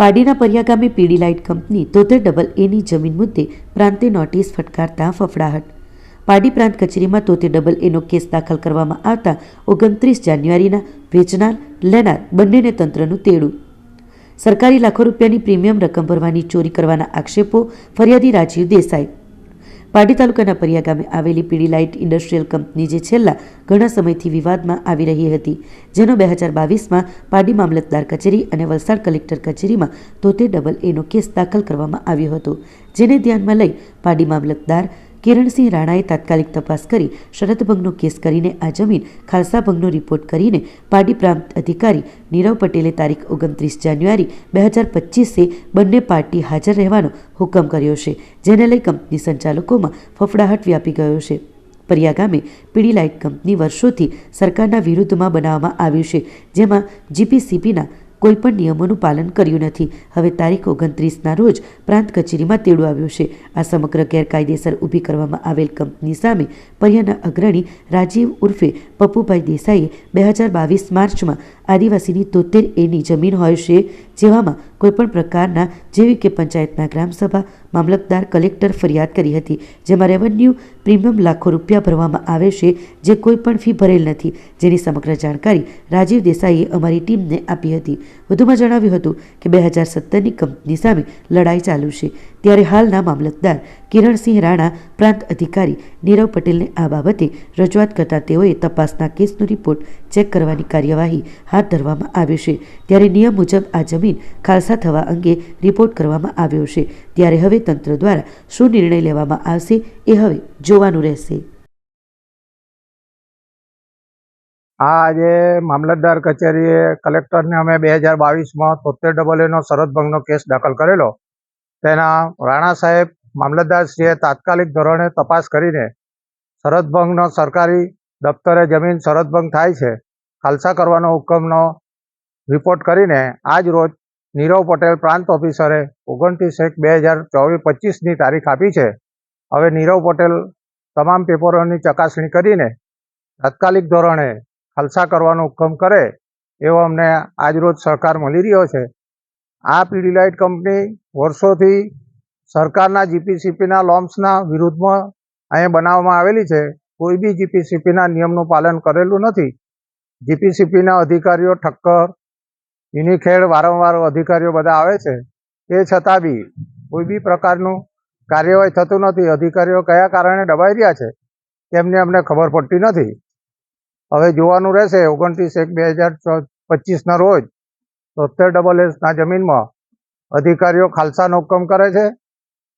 પાડીના પરિયા ગામે પીડી light company તોતેર double એની જમીન મુદ્દે પ્રાંતે નોટિસ ફટકારતા ફફડાહટ. પાડી પ્રાંત કચેરીમાં તોતેર ડબલ એનો કેસ દાખલ કરવામાં આવતા ઓગણત્રીસ જાન્યુઆરીના વેચનાર લેનાર બંનેને તંત્રનું તેડું. સરકારી લાખો રૂપિયાની પ્રીમિયમ રકમ ભરવાની ચોરી કરવાના આક્ષેપો ફરિયાદી રાજીવ દેસાઈ પાડી તાલુકાના પરિયા ગામે આવેલી પીડી લાઇટ ઇન્ડસ્ટ્રીયલ કંપની જે છેલ્લા ઘણા સમયથી વિવાદમાં આવી રહી હતી, જેનો બે હજાર બાવીસમાં પાડી મામલતદાર કચેરી અને વલસાડ કલેક્ટર કચેરીમાં તોતેર ડબલ એનો કેસ દાખલ કરવામાં આવ્યો હતો. જેને ધ્યાનમાં લઈ પાડી મામલતદાર કિરણસિંહ રાણાએ તાત્કાલિક તપાસ કરી શરદભંગનો કેસ કરીને આ જમીન ખાલસા ભંગનો રિપોર્ટ કરીને પાડી પ્રાંત અધિકારી નીરવ પટેલે તારીખ ઓગણત્રીસ જાન્યુઆરી બે હજાર પચીસે બંને પાર્ટી હાજર રહેવાનો હુકમ કર્યો છે, જેને લઈ કંપની સંચાલકોમાં ફફડાહટ વ્યાપી ગયો છે. પરિયા ગામે પીડી લાઇટ કંપની વર્ષોથી સરકારના વિરુદ્ધમાં બનાવવામાં આવ્યું છે, જેમાં જીપીસીપીના કોઈપણ નિયમોનું પાલન કર્યું નથી. હવે તારીખ ઓગણત્રીસના રોજ પ્રાંત કચેરીમાં તેડું આવ્યું છે. આ સમગ્ર ગેરકાયદેસર ઊભી કરવામાં આવેલ કંપની સામે પરિયાના અગ્રણી રાજીવ ઉર્ફે પપ્પુભાઈ દેસાઈએ બે હજાર બાવીસ માર્ચમાં આદિવાસીની તોતેર એની જમીન હોય છે, જેવામાં કોઈપણ પ્રકારના, જેવી કે પંચાયતના ગ્રામસભા મામલતદાર, કલેક્ટર ફરિયાદ કરી હતી, જેમાં રેવન્યુ પ્રીમિયમ લાખો રૂપિયા ભરવામાં આવે છે, જે કોઈ પણ ફી ભરેલ નથી. જેની સમગ્ર જાણકારી રાજીવ દેસાઈએ અમારી ટીમને આપી હતી. વધુમાં જણાવ્યું હતું કે, બે હજાર સત્તરની કંપની સામે લડાઈ ચાલુ છે. ત્યારે હાલના મામલતદાર કિરણસિંહ રાણા પ્રાંત અધિકારી નીરવ પટેલને આ બાબતે રજૂઆત કરતા તેઓએ તપાસના કેસનો રિપોર્ટ ચેક કરવાની કાર્યવાહી હાથ ધરવામાં આવી છે. ત્યારે નિયમ મુજબ આ જમીન ખાલસા થવા અંગે રિપોર્ટ કરવામાં આવ્યો છે. ત્યારે હવે તંત્ર દ્વારા શું નિર્ણય લેવામાં આવશે એ હવે જોવાનું રહેશે. હા, આજે મામલતદાર કચેરીએ કલેક્ટરને અમે બે હજાર બાવીસમાં તોતેર ડબલ એનો સરહદ ભંગનો કેસ દાખલ કરેલો. તેના રાણા સાહેબ મામલતદારશ્રીએ તાત્કાલિક ધોરણે તપાસ કરીને શરદભંગનો સરકારી દફતરે જમીન શરદભંગ થાય છે, ખાલસા કરવાનો હુકમનો રિપોર્ટ કરીને આજ રોજ નીરવ પટેલ પ્રાંત ઓફિસરે ઓગણત્રીસ એક બે હજાર ચોવીસ પચીસની તારીખ આપી છે. હવે નીરવ પટેલ તમામ પેપરોની ચકાસણી કરીને તાત્કાલિક ધોરણે ખાલસા કરવાનો હુકમ કરે એવો અમને આજરોજ સહકાર મળી રહ્યો છે. આ પીડી લાઇટ કંપની વર્ષોથી સરકારના જીપીસીપીના લોમ્સના વિરુદ્ધમાં અહીંયા બનાવવામાં આવેલી છે. કોઈ બી જીપીસીપીના નિયમનું પાલન કરેલું નથી. જીપીસીપીના અધિકારીઓ ઠક્કર, યુનિખેડ વારંવાર અધિકારીઓ બધા આવે છે. એ છતાં બી કોઈ બી પ્રકારનું કાર્યવાહી થતું નથી. અધિકારીઓ કયા કારણે દબાઈ રહ્યા છે તેમને અમને ખબર પડતી નથી. હવે જોવાનું રહેશે ઓગણત્રીસ એક બે હજાર પચીસના રોજ તોતેર ડબલ એસના જમીનમાં અધિકારીઓ ખાલસાનો હુકમ કરે છે.